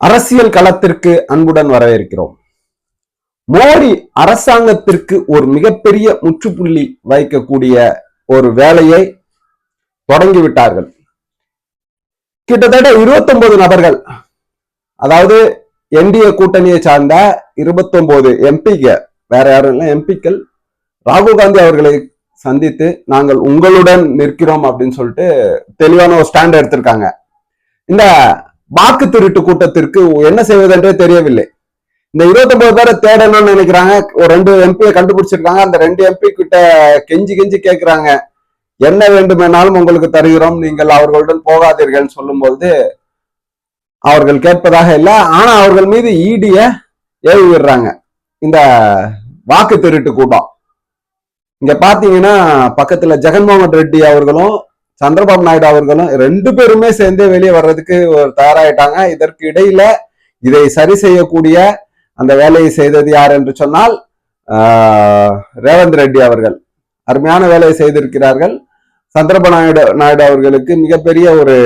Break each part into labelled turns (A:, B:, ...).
A: அரசியல் களத்திற்கு அன்புடன் வரவேற்கிறோம். மோடி அரசாங்கத்திற்கு ஒரு மிகப்பெரிய முற்றுப்புள்ளி வைக்கக்கூடிய ஒரு வேலையை தொடங்கிவிட்டார்கள். கிட்டத்தட்ட 29 நபர்கள் அதாவது என்டிஏ கூட்டணியை சார்ந்த 29 எம்பிங்க வேற யாரும் இல்லை எம்பிக்கள் ராகுல் காந்தி அவர்களை சந்தித்து நாங்கள் உங்களுடன் நிற்கிறோம் அப்படின்னு சொல்லிட்டு தெளிவான ஒரு ஸ்டாண்ட் எடுத்திருக்காங்க. இந்த வாக்கு திருட்டு கூட்டத்திற்கு என்ன செய்வதென்றே தெரியவில்லை. இந்த 29 பேரை தேடணும்னு நினைக்கிறாங்க. ஒரு ரெண்டு எம்பியை கண்டுபிடிச்சிருக்காங்க. அந்த ரெண்டு எம்பி கிட்ட கெஞ்சி கெஞ்சி கேட்கிறாங்க என்ன வேண்டுமெனாலும் உங்களுக்கு தருகிறோம். நீங்கள் அவர்களுடன் போகாதீர்கள் சொல்லும்போது அவர்கள் கேட்பதாக இல்லை. ஆனா அவர்கள் மீது e ஈடிய ஏவி விடுறாங்க இந்த வாக்கு திருட்டு கூட்டம். இங்க பாத்தீங்கன்னா பக்கத்துல ஜெகன்மோகன் ரெட்டி அவர்களும் சந்திரபாபு நாயுடு அவர்களும் ரெண்டு பேருமே சேர்ந்தே வெளியே வர்றதுக்கு ஒரு தயாராயிட்டாங்க. இதற்கு இடையில இதை சரி செய்யக்கூடிய அந்த வேலையை செய்தது யார் என்று சொன்னால் ரேவந்த் ரெட்டி அவர்கள். அருமையான வேலையை செய்திருக்கிறார்கள். சந்திரபாபு நாயுடு நாயுடு அவர்களுக்கு மிகப்பெரிய ஒரு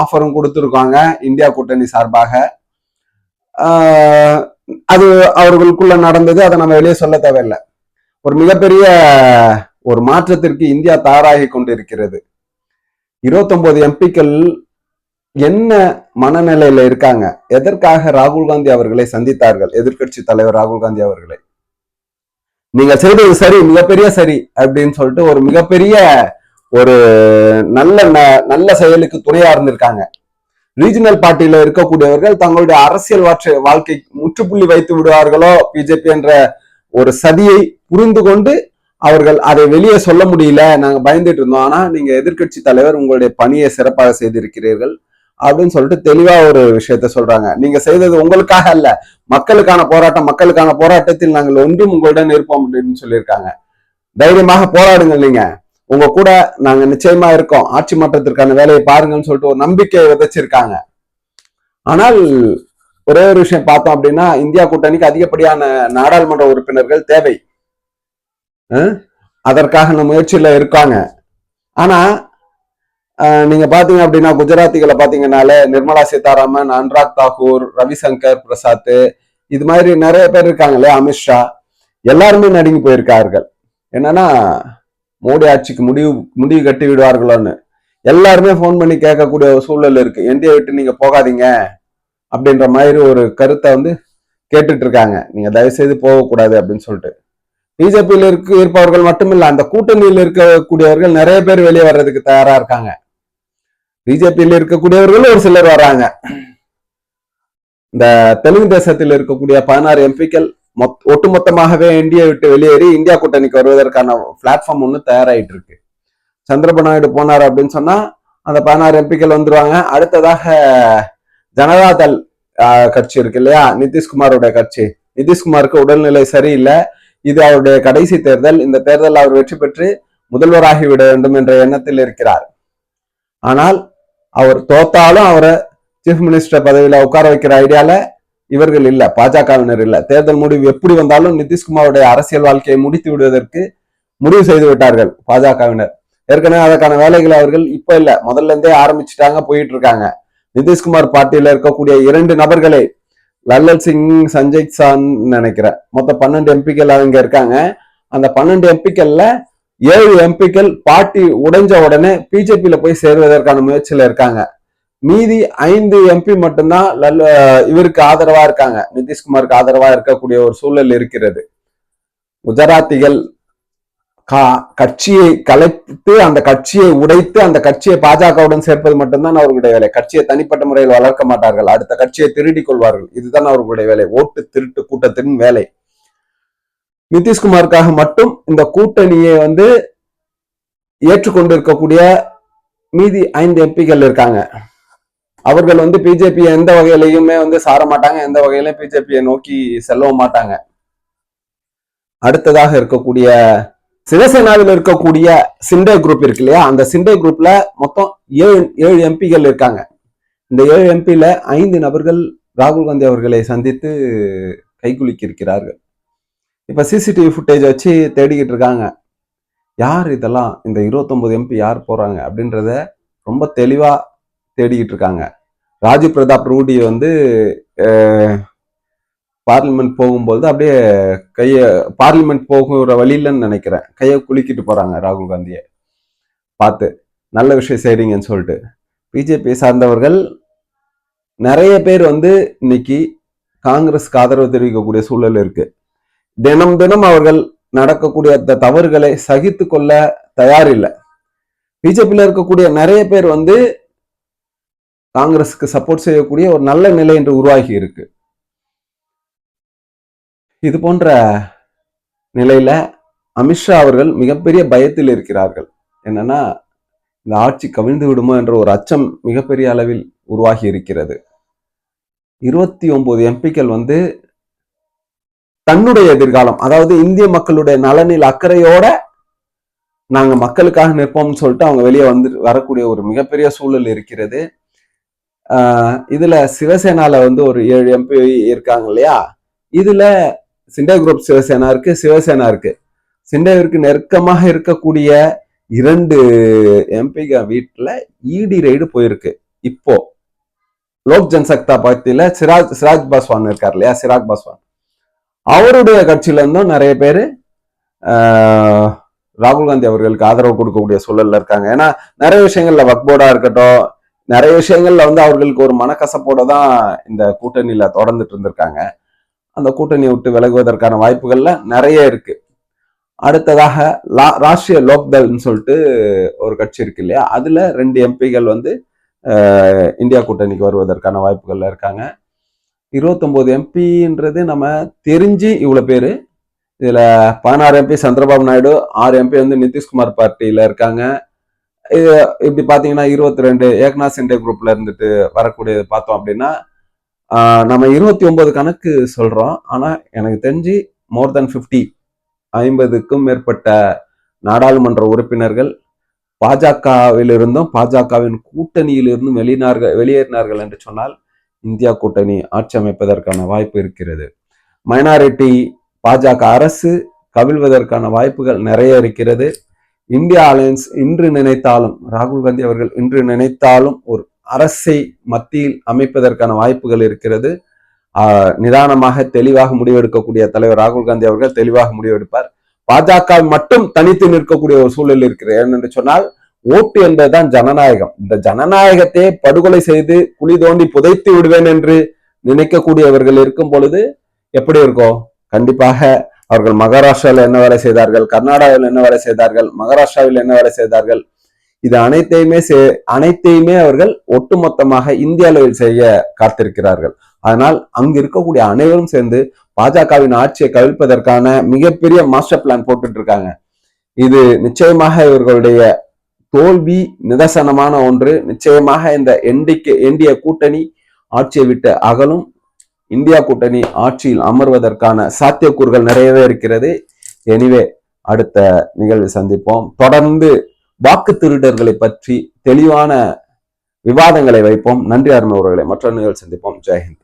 A: ஆஃபரும் கொடுத்துருக்காங்க இந்தியா கூட்டணி சார்பாக. அது அவர்களுக்குள்ள நடந்தது அதை நம்ம வெளியே சொல்ல தேவையில்லை. ஒரு மிகப்பெரிய ஒரு மாற்றத்திற்கு இந்தியா தயாராகி கொண்டிருக்கிறது. 29 எம்பிக்கள் என்ன மனநிலையில இருக்காங்க? எதற்காக ராகுல் காந்தி அவர்களை சந்தித்தார்கள்? எதிர்க்கட்சி தலைவர் ராகுல் காந்தி அவர்களை. நீங்க செய்தது சரி மிகப்பெரிய சரி அப்படின்னு சொல்லிட்டு ஒரு மிகப்பெரிய ஒரு நல்ல ந- நல்ல செயலுக்கு துணையா இருந்திருக்காங்க. ரீஜனல் பார்ட்டியில இருக்கக்கூடியவர்கள் தங்களுடைய அரசியல் வாழ்க்கை வாழ்க்கை முற்றுப்புள்ளி வைத்து விடுவார்களோ? பிஜேபி என்ற ஒரு சதியை புரிந்து கொண்டு அவர்கள் அதை வெளியே சொல்ல முடியல. நாங்க பயந்துட்டு இருந்தோம். ஆனா நீங்க எதிர்க்கட்சி தலைவர் உங்களுடைய பணியை சிறப்பாக செய்திருக்கிறீர்கள் அப்படின்னு சொல்லிட்டு தெளிவா ஒரு விஷயத்த சொல்றாங்க. நீங்க செய்தது உங்களுக்காக அல்ல. மக்களுக்கான போராட்டம் மக்களுக்கான போராட்டத்தில் நாங்கள் ஒன்றும் உங்களுடன் இருப்போம் அப்படின்னு சொல்லியிருக்காங்க. தைரியமாக போராடுங்கள் நீங்க. உங்க கூட நாங்க நிச்சயமா இருக்கோம். ஆட்சி மாற்றத்திற்கான வேலையை பாருங்கன்னு சொல்லிட்டு ஒரு நம்பிக்கையை விதைச்சிருக்காங்க. ஆனால் ஒரே ஒரு விஷயம் பார்த்தோம் அப்படின்னா இந்தியா கூட்டணிக்கு அதிகப்படியான நாடாளுமன்ற உறுப்பினர்கள் தேவை. அதற்கான அதற்காக இருக்காங்க. ஆனால் நீங்கள் நீங்க பாத்தீங்க அப்படின்னா குஜராத்திகளை பாத்தீங்கன்னாலே நிர்மலா சீதாராமன் அனுராக் தாகூர் ரவிசங்கர் பிரசாத் இது மாதிரி நிறைய பேர் இருக்காங்க இல்லையா அமித்ஷா எல்லாருமே நடுங்கி போயிருக்கார்கள். என்னன்னா மோடி ஆட்சிக்கு முடிவு முடிவு கட்டி விடுவார்களோன்னு. எல்லாருமே ஃபோன் பண்ணி கேட்கக்கூடிய ஒரு சூழல் இருக்கு. என்டிஏ விட்டு நீங்க போகாதீங்க அப்படின்ற மாதிரி ஒரு கருத்தை வந்து கேட்டுட்டு இருக்காங்க. நீங்க தயவு செய்து போகக்கூடாது அப்படின்னு சொல்லிட்டு. பிஜேபியில் இருக்கு இருப்பவர்கள் மட்டுமில்ல அந்த கூட்டணியில் இருக்கக்கூடியவர்கள் நிறைய பேர் வெளியே வர்றதுக்கு தயாரா இருக்காங்க. பிஜேபியில் இருக்கக்கூடியவர்கள் ஒரு சிலர் வராங்க. இந்த தெலுங்கு தேசத்தில் இருக்கக்கூடிய பதினாறு எம்பிக்கள் மொத் ஒட்டுமொத்தமாகவே இந்தியா விட்டு வெளியேறி இந்தியா கூட்டணிக்கு வருவதற்கான பிளாட்ஃபார்ம் ஒன்று தயாராயிட்டு இருக்கு. சந்திரபாபு நாயுடு போனார் அப்படின்னு சொன்னா அந்த பதினாறு எம்பிக்கள் வந்துருவாங்க. அடுத்ததாக ஜனதாதள் ஆஹ், கட்சி இருக்கு இல்லையா? நிதிஷ்குமாரோட கட்சி. நிதிஷ்குமாருக்கு உடல்நிலை சரியில்லை. இது அவருடைய கடைசி தேர்தல். இந்த தேர்தல் அவர் வெற்றி பெற்று முதல்வராகி விட வேண்டும் என்ற எண்ணத்தில் இருக்கிறார். ஆனால் அவர் தோத்தாலும் அவரை சீஃப் மினிஸ்டர் பதவியில உட்கார வைக்கிற ஐடியால இவர்கள் இல்ல பாஜகவினர் இல்ல. தேர்தல் முடிவு எப்படி வந்தாலும் நிதிஷ்குமாருடைய அரசியல் வாழ்க்கையை முடித்து விடுவதற்கு முடிவு செய்து விட்டார்கள் பாஜகவினர். ஏற்கனவே அதற்கான வேலைகளை அவர்கள் இப்ப இல்ல முதல்ல இருந்தே ஆரம்பிச்சுட்டாங்க போயிட்டு இருக்காங்க. நிதிஷ்குமார் பார்ட்டியில இருக்கக்கூடிய இரண்டு நபர்களை லல்லல் சிங் சஞ்சய் சான் நினைக்கிறேன் மொத்தம் பன்னெண்டு எம்பிக்கள் அவங்க இருக்காங்க. அந்த பன்னெண்டு எம்பிக்கள்ல ஏழு எம்பிக்கள் பார்ட்டி உடைஞ்ச உடனே பிஜேபியில போய் சேருவதற்கான முயற்சியில இருக்காங்க. மீதி ஐந்து எம்பி மட்டும்தான் லல்ல இவருக்கு ஆதரவா இருக்காங்க. நிதிஷ்குமாருக்கு ஆதரவா இருக்கக்கூடிய ஒரு சூழல் இருக்கிறது. குஜராத்திகள் கட்சியை கலைத்து அந்த கட்சியை உடைத்து அந்த கட்சியை பாஜகவுடன் சேர்ப்பது மட்டும்தான் அவர்களுடைய வேலை. கட்சியை தனிப்பட்ட முறையில் வளர்க்க மாட்டார்கள். அடுத்த கட்சியை திருடிக் கொள்வார்கள். இதுதான் அவர்களுடைய வேலை. ஓட்டு திருட்டு கூட்டத்தின் வேலை. நிதிஷ்குமாருக்காக மட்டும் இந்த கூட்டணியை வந்து ஏற்றுக்கொண்டிருக்கக்கூடிய மீதி ஐந்து எம்பிக்கள் இருக்காங்க. அவர்கள் வந்து பிஜேபி எந்த வகையிலையுமே வந்து சார மாட்டாங்க எந்த வகையிலும் பிஜேபியை நோக்கி செல்லவும் மாட்டாங்க. அடுத்ததாக இருக்கக்கூடிய சிவசேனாவில் இருக்கக்கூடிய சிண்டே குரூப் இருக்கு இல்லையா? அந்த சிண்டே குரூப்ல மொத்தம் ஏழு ஏழு எம்பிகள் இருக்காங்க. இந்த ஏழு எம்பியில ஐந்து நபர்கள் ராகுல் காந்தி அவர்களை சந்தித்து கைகுலுக்கி இருக்கிறார்கள் இப்ப சிசிடிவி ஃபுட்டேஜ் வச்சு தேடிக்கிட்டு இருக்காங்க. யார் இதெல்லாம்? இந்த 29 எம்பி யார் போறாங்க? அப்படின்றத ரொம்ப தெளிவா தேடிக்கிட்டு இருக்காங்க. ராஜீவ் பிரதாப் ரூடி வந்து பார்லிமெண்ட் போகும்போது அப்படியே கையை பார்லிமெண்ட் போகிற வழியிலன்னு நினைக்கிறேன். கையை குலுக்கிட்டு போகிறாங்க ராகுல் காந்தியை. பார்த்து நல்ல விஷயம் செய்கிறீங்கன்னு சொல்லிட்டு. பிஜேபி சார்ந்தவர்கள் நிறைய பேர் வந்து இன்னைக்கு காங்கிரஸ்க்கு ஆதரவு தெரிவிக்கக்கூடிய சூழல் இருக்கு. தினம் தினம் அவர்கள் நடக்கக்கூடிய அந்த தவறுகளை சகித்து கொள்ள தயாரில்லை பிஜேபியில் இருக்கக்கூடிய நிறைய பேர் வந்து காங்கிரஸுக்கு சப்போர்ட் செய்யக்கூடிய ஒரு நல்ல நிலை என்று உருவாகி இருக்கு. இது போன்ற நிலையில அமித்ஷா அவர்கள் மிகப்பெரிய பயத்தில் இருக்கிறார்கள். என்னன்னா இந்த ஆட்சி கவிழ்ந்து விடுமோ என்ற ஒரு அச்சம் மிகப்பெரிய அளவில் உருவாகி இருக்கிறது. இருபத்தி ஒன்பது எம்பிக்கள் வந்து தன்னுடைய எதிர்காலம் அதாவது இந்திய மக்களுடைய நலனில் அக்கறையோட நாங்க மக்களுக்காக நிற்போம்னு சொல்லிட்டு அவங்க வெளியே வந்து வரக்கூடிய ஒரு மிகப்பெரிய சூழல் இருக்கிறது. இதுல சிவசேனால வந்து ஒரு ஏழு எம்பி இருக்காங்க இல்லையா? இதுல சிண்டே குரூப் சிவசேனா இருக்கு சிவசேனா இருக்கு. சிண்டேவிற்கு நெருக்கமாக இருக்கக்கூடிய இரண்டு எம்பிக வீட்டுல இடி ரைடு போயிருக்கு. இப்போ லோக் ஜன்சக்தா பார்ட்டியில சிராஜ் சிராஜ் பாஸ்வான் இருக்கார் இல்லையா? சிராக் பாஸ்வான். அவருடைய கட்சியில இருந்தும் நிறைய பேர் ராகுல் காந்தி அவர்களுக்கு ஆதரவு கொடுக்கக்கூடிய சூழல்ல இருக்காங்க. ஏன்னா நிறைய விஷயங்கள்ல வக்போர்டா இருக்கட்டும் நிறைய விஷயங்கள்ல வந்து அவர்களுக்கு ஒரு மனக்கசப்போட தான் இந்த கூட்டணியில தொடர்ந்துட்டு இருந்திருக்காங்க. அந்த கூட்டணியை விட்டு விலகுவதற்கான வாய்ப்புகள்ல நிறைய இருக்கு. அடுத்ததாக லா ராஷ்டிரிய லோக்தள்னு சொல்லிட்டு ஒரு கட்சி இருக்கு இல்லையா? அதுல ரெண்டு எம்பிகள் வந்து இந்தியா கூட்டணிக்கு வருவதற்கான வாய்ப்புகள்ல இருக்காங்க. இருபத்தொம்போது எம்பின்றது நம்ம தெரிஞ்சு இவ்வளோ பேர். இதில் பதினாறு எம்பி சந்திரபாபு நாயுடு ஆறு எம்பி வந்து நிதிஷ்குமார் பார்ட்டியில் இருக்காங்க. இது இப்படி பார்த்தீங்கன்னா இருபத்தி ரெண்டு ஏக்நாத் சிண்டே குரூப்பில் இருந்துட்டு வரக்கூடியது பார்த்தோம் அப்படின்னா நம்ம இருபத்தி ஒன்பது கணக்கு சொல்றோம். ஆனா எனக்கு தெரிஞ்சு மோர் தென் ஃபிஃப்டி ஐம்பதுக்கும் மேற்பட்ட நாடாளுமன்ற உறுப்பினர்கள் பாஜகவிலிருந்தும் பாஜகவின் கூட்டணியிலிருந்தும் வெளியினார்கள் வெளியேறினார்கள் என்று சொன்னால் இந்தியா கூட்டணி ஆட்சி அமைப்பதற்கான வாய்ப்பு இருக்கிறது. மைனாரிட்டி பாஜக அரசு கவிழ்வதற்கான வாய்ப்புகள் நிறைய இருக்கிறது. இந்தியா அலையன்ஸ் இன்று நினைத்தாலும் ராகுல் காந்தி அவர்கள் இன்று நினைத்தாலும் ஒரு அரசை மத்தியில் அமைப்பதற்கான வாய்ப்புகள் இருக்கிறது. நிதானமாக தெளிவாக முடிவெடுக்கக்கூடிய தலைவர் ராகுல் காந்தி அவர்கள் தெளிவாக முடிவெடுப்பார். பாஜக மட்டும் தனித்து நிற்கக்கூடிய ஒரு சூழல் இருக்கிறது. ஏனென்று சொன்னால் ஓட்டு என்பதுதான் ஜனநாயகம். இந்த ஜனநாயகத்தை படுகொலை செய்து குழி தோண்டி புதைத்து விடுவேன் என்று நினைக்கக்கூடியவர்கள் இருக்கும் பொழுது எப்படி இருக்கும்? கண்டிப்பாக அவர்கள் மகாராஷ்டிராவில் என்ன வேலை செய்தார்கள் கர்நாடகாவில் என்ன வேலை செய்தார்கள் மகாராஷ்டிராவில் என்ன வேலை செய்தார்கள் இது அனைத்தையுமே அனைத்தையுமே அவர்கள் ஒட்டுமொத்தமாக இந்திய அளவில் செய்ய காத்திருக்கிறார்கள். அதனால் அங்கு இருக்கக்கூடிய அனைவரும் சேர்ந்து பாஜகவின் ஆட்சியை கவிழ்ப்பதற்கான மிகப்பெரிய மாஸ்டர் பிளான் போட்டுட்டு இருக்காங்க இது நிச்சயமாக இவர்களுடைய தோல்வி நிதர்சனமான ஒன்று. நிச்சயமாக இந்த எண்டிக்கு எண்டிய கூட்டணி ஆட்சியை விட்டு அகலும். இந்தியா கூட்டணி ஆட்சியில் அமர்வதற்கான சாத்தியக்கூறுகள் நிறையவே இருக்கிறது. எனிவே அடுத்த நிகழ்வு சந்திப்போம். தொடர்ந்து வாக்கு திருடர்களை பற்றி தெளிவான விவாதங்களை வைப்போம். நன்றி அருமை மற்றொரு நிகழ்வு சந்திப்போம். ஜெயஹிந்த்